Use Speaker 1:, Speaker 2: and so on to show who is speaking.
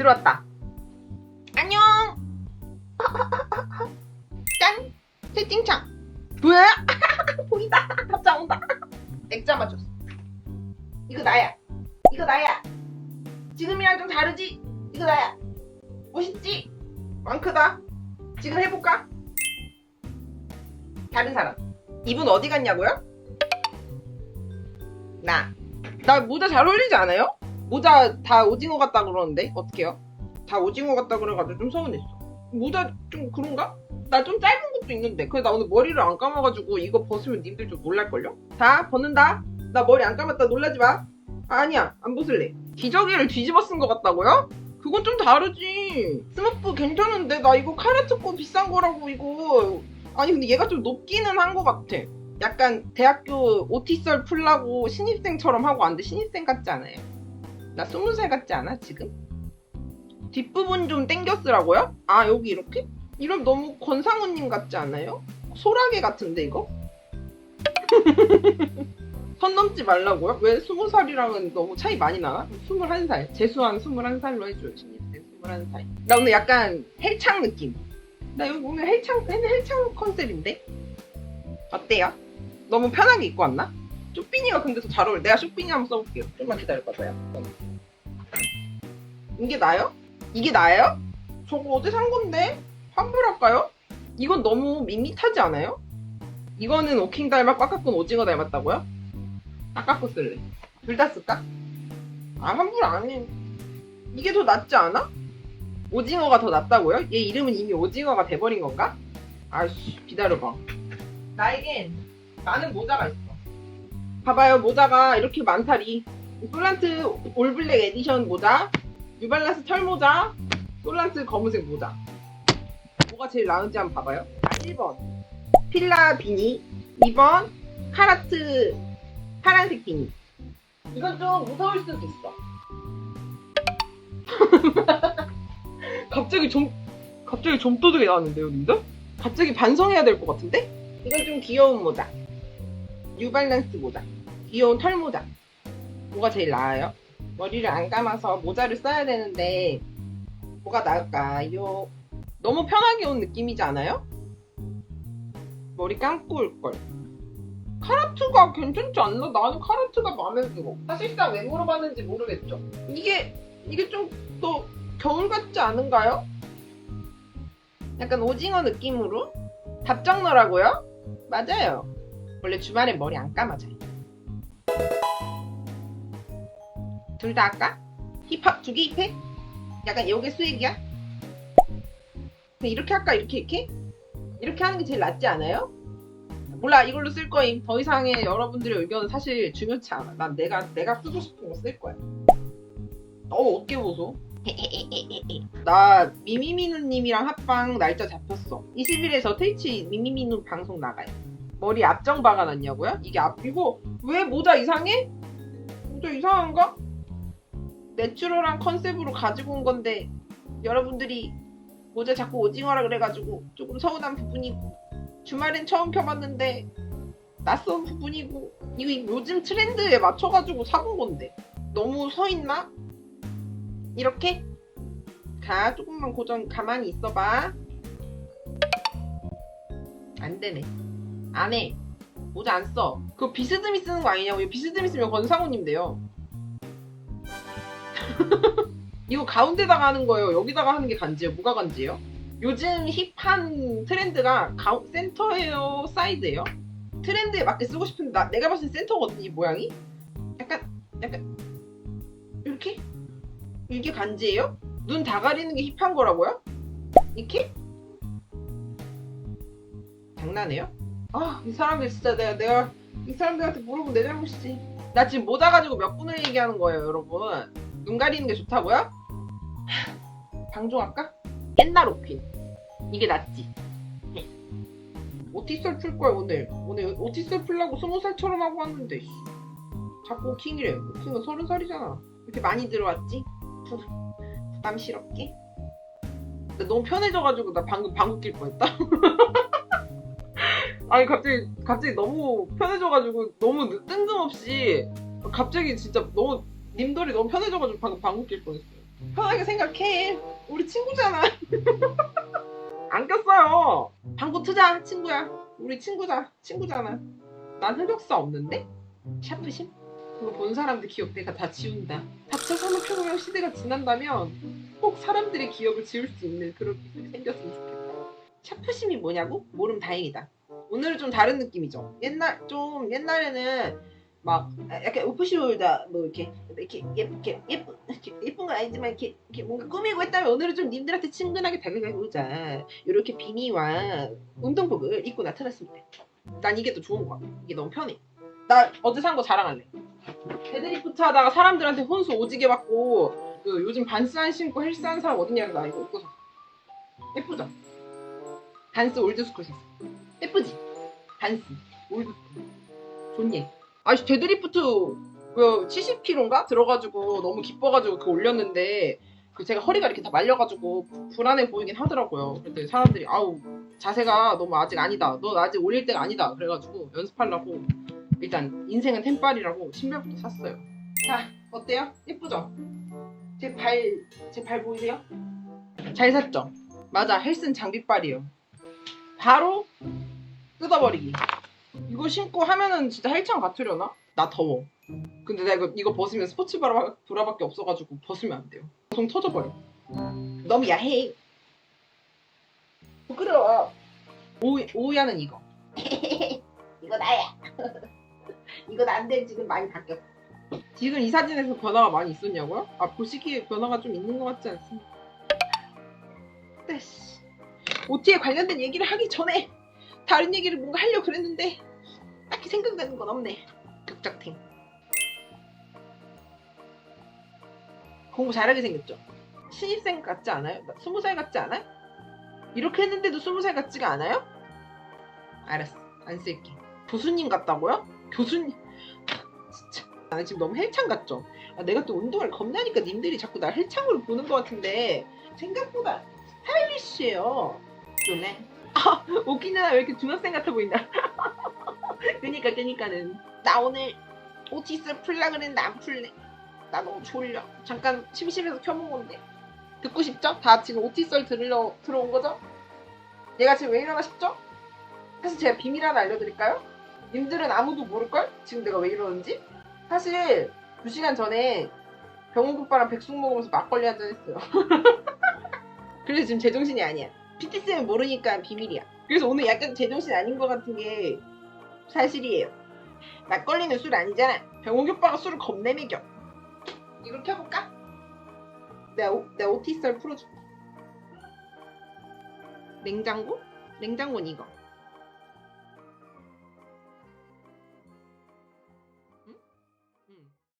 Speaker 1: 들어왔다. 안녕. 짠. 채팅창. 왜? 보인다. 답장 온다. 액자 맞췄어. 이거 나야. 이거 나야. 지금이랑 좀 다르지? 이거 나야. 멋있지? 왕크다. 지금 해볼까? 다른 사람. 이분 어디 갔냐고요? 나. 나 모자 잘 어울리지 않아요? 모자 다 오징어 같다 그러는데 어떡해요? 다 오징어 같다 그래가지고 좀 서운했어. 모자 좀 그런가? 나 좀 짧은 것도 있는데. 그래 나 오늘 머리를 안 감아가지고 이거 벗으면 님들 좀 놀랄걸요? 다 벗는다. 나 머리 안 감았다 놀라지 마. 아니야 안 벗을래. 기저귀를 뒤집어 쓴 것 같다고요? 그건 좀 다르지. 스머프 괜찮은데 나 이거 카라트 거 비싼 거라고 이거. 아니 근데 얘가 좀 높기는 한 것 같아. 약간 대학교 오티썰 풀라고 신입생처럼 하고 왔는데 신입생 같지 않아요? 나 스무 살 같지 않아 지금? 뒷부분 좀 땡겨 쓰라고요? 아 여기 이렇게? 이러면 너무 권상우님 같지 않아요? 소라게 같은데 이거? 선 넘지 말라고요? 왜 스무 살이랑은 너무 차이 많이 나나? 스물한 살 재수한 스물한 살로 해줘요 신입생 스물한 살. 나 오늘 약간 헬창 느낌. 나 여기 오늘 헬창 헬창 컨셉인데? 어때요? 너무 편하게 입고 왔나? 쇼핑이가 근데 더 잘 어울려. 내가 쇼핑이 한번 써볼게요. 좀만 기다려봐봐요. 이게 나요? 이게 나예요? 저거 어제 산 건데? 환불할까요? 이건 너무 밋밋하지 않아요? 이거는 오킹 닮아 꽉깎은 오징어 닮았다고요? 깎깎고 쓸래. 둘 다 쓸까? 아, 환불 안 해. 이게 더 낫지 않아? 오징어가 더 낫다고요? 얘 이름은 이미 오징어가 돼버린 건가? 아이씨, 기다려봐. 나에겐 많은 모자가 있어. 봐봐요, 모자가 이렇게 많다리. 솔란트 올블랙 에디션 모자, 뉴발란스 털 모자, 솔란트 검은색 모자. 뭐가 제일 나은지 한번 봐봐요. 아, 1번 필라 비니, 2번 카라트 파란색 비니. 이건 좀 무서울 수도 있어. 갑자기 좀 갑자기 좀도둑이 나왔는데요, 님들? 갑자기 반성해야 될 것 같은데? 이건 좀 귀여운 모자. 뉴발란스 모자. 귀여운 털 모자. 뭐가 제일 나아요? 머리를 안 감아서 모자를 써야 되는데 뭐가 나을까요? 너무 편하게 온 느낌이지 않아요? 머리 감고 올 걸. 카라트가 괜찮지 않나? 나는 카라트가 마음에 들어. 사실상 왜 물어봤는지 모르겠죠. 이게 이게 좀더 겨울 같지 않은가요? 약간 오징어 느낌으로 답장 너라고요? 맞아요. 원래 주말에 머리 안 감아져요. 둘 다 할까? 힙합 두 개 힙해? 약간 요게 수익이야? 그냥 이렇게 할까? 이렇게 이렇게? 이렇게 하는 게 제일 낫지 않아요? 몰라 이걸로 쓸 거임. 더 이상의 여러분들의 의견은 사실 중요치 않아. 난 내가 내가 쓰고 싶은 거 쓸 거야. 어 어깨 보소. 나 미미미누님이랑 합방 날짜 잡혔어. 20일에 저 트위치 미미미누 방송 나가요. 머리 앞정 박아 놨냐고요? 이게 앞 이거 왜 모자 이상해? 모자 이상한가? 내추럴한 컨셉으로 가지고 온 건데 여러분들이 모자 자꾸 오징어라 그래가지고 조금 서운한 부분이고 주말엔 처음 켜봤는데 낯선 부분이고 이거 요즘 트렌드에 맞춰가지고 사본 건데 너무 서있나? 이렇게? 자 조금만 고정 가만히 있어봐. 안되네. 안해. 모자 안써. 그거 비스듬히 쓰는 거 아니냐고 비스듬히 쓰면 권상우님 돼요 이거 가운데다가 하는 거예요. 여기다가 하는 게 간지예요. 뭐가 간지예요? 요즘 힙한 트렌드가 가운, 센터예요, 사이드예요? 트렌드에 맞게 쓰고 싶은데 나, 내가 봤을 때 센터거든 이 모양이. 약간 약간 이렇게 이게 간지예요? 눈 다 가리는 게 힙한 거라고요? 이렇게? 장난해요? 아 이 사람들 진짜 내가 내가 이 사람들한테 물어본 내 잘못이지. 나 지금 모자 가지고 몇 분을 얘기하는 거예요, 여러분. 눈 가리는 게 좋다고요? 방종할까? 옛날 오핀 이게 낫지 네. 오티썰 풀 거야 오늘 오늘 오티썰 풀라고 스무 살처럼 하고 왔는데 씨. 자꾸 오킹이래 오킹은 서른 살이잖아 이렇게 많이 들어왔지? 부, 부담스럽게 나 너무 편해져가지고 나 방금 방귀 낄 뻔했다 아니 갑자기 갑자기 너무 편해져가지고 너무 느- 뜬금없이 갑자기 진짜 너무 님들이 너무 편해져가지고 방금 방귀 낄 뻔했어요 편하게 생각해. 우리 친구잖아. 안 꼈어요. 방구 트자, 친구야. 우리 친구자, 친구잖아. 난 흑역사 없는데? 샤프심? 그거 본 사람들 기억 내가 다 지운다. 4차 산업혁명 시대가 지난다면 꼭 사람들의 기억을 지울 수 있는 그런 기술이 생겼으면 좋겠다. 샤프심이 뭐냐고? 모르면 다행이다. 오늘은 좀 다른 느낌이죠. 옛날 좀 옛날에는 막 약간 오프숄더 뭐 이렇게 이렇게 예쁘게 예쁜 예쁜 건 아니지만 이렇게 이렇게 뭔가 꾸미고 했다면 오늘은 좀 님들한테 친근하게 다가가 보자. 이렇게 비니와 운동복을 입고 나타났습니다. 난 이게 더 좋은 거야. 이게 너무 편해. 나 어제 산 거 자랑할래. 데드리프트 하다가 사람들한테 혼수 오지게 받고 그 요즘 반스 안 신고 헬스 하는 사람 어딨냐고 나 이거 입고 샀어. 예쁘죠? 반스 올드스쿨 샀어. 예쁘지? 반스 올드스쿨. 좋니? 아씨 데드리프트 그 70kg인가 들어가지고 너무 기뻐가지고 그 올렸는데 그 제가 허리가 이렇게 다 말려가지고 불안해 보이긴 하더라고요. 근데 사람들이 아우 자세가 너무 아직 아니다. 너 아직 올릴 때가 아니다. 그래가지고 연습하려고 일단 인생은 템빨이라고 신발부터 샀어요. 자 어때요? 예쁘죠? 제 발 제 발 보이세요? 잘 샀죠? 맞아 헬스는 장비빨이에요. 바로 뜯어버리기. 이거 신고 하면은 진짜 헬창 같으려나? 나 더워. 근데 내가 이거, 이거 벗으면 스포츠 브라, 브라밖에 없어가지고 벗으면 안 돼요. 송 터져버려. 너무 야해. 부끄러워. 오, 오야는 이거. 이거 나야. 이거 난데 지금 많이 바뀌었어. 지금 이 사진에서 변화가 많이 있었냐고요? 아 보시기에 변화가 좀 있는 것 같지 않습니까? 네. OT에 관련된 얘기를 하기 전에 다른 얘기를 뭔가 하려고 그랬는데 생각나는 건 없네. 극작탱. 공부 잘하게 생겼죠? 신입생 같지 않아요? 나 스무 살 같지 않아요? 이렇게 했는데도 스무 살 같지가 않아요? 알았어. 안 쓸게. 교수님 같다고요? 교수님. 진짜. 나 지금 너무 헬창 같죠? 아, 내가 또 운동을 겁나니까 님들이 자꾸 날 헬창으로 보는 것 같은데 생각보다 스타일리시해요. 좋네. 아, 오키나나 왜 이렇게 중학생 같아 보인다. 그니까, 그니까는. 나 오늘 오티스 풀라 그랬는데 안 풀래. 나 너무 졸려. 잠깐 심심해서 켜본 건데. 듣고 싶죠? 다 지금 오티썰 들으러 들어온 거죠? 얘가 지금 왜 이러나 싶죠? 그래서 제가 비밀 하나 알려드릴까요? 님들은 아무도 모를걸? 지금 내가 왜 이러는지? 사실 2시간 전에 오빠랑 백숙 먹으면서 막걸리 한 잔 했어요. 그래서 지금 제정신이 아니야. PT쌤은 모르니까 비밀이야. 그래서 오늘 약간 제정신 아닌 것 같은 게 사실이에요. 막걸리는 술 아니잖아. 병욱이 오빠가 술을 겁내 먹여. 이걸 켜볼까? 내가, 오, 내가 오티썰 풀어줄게. 냉장고? 냉장고는 이거.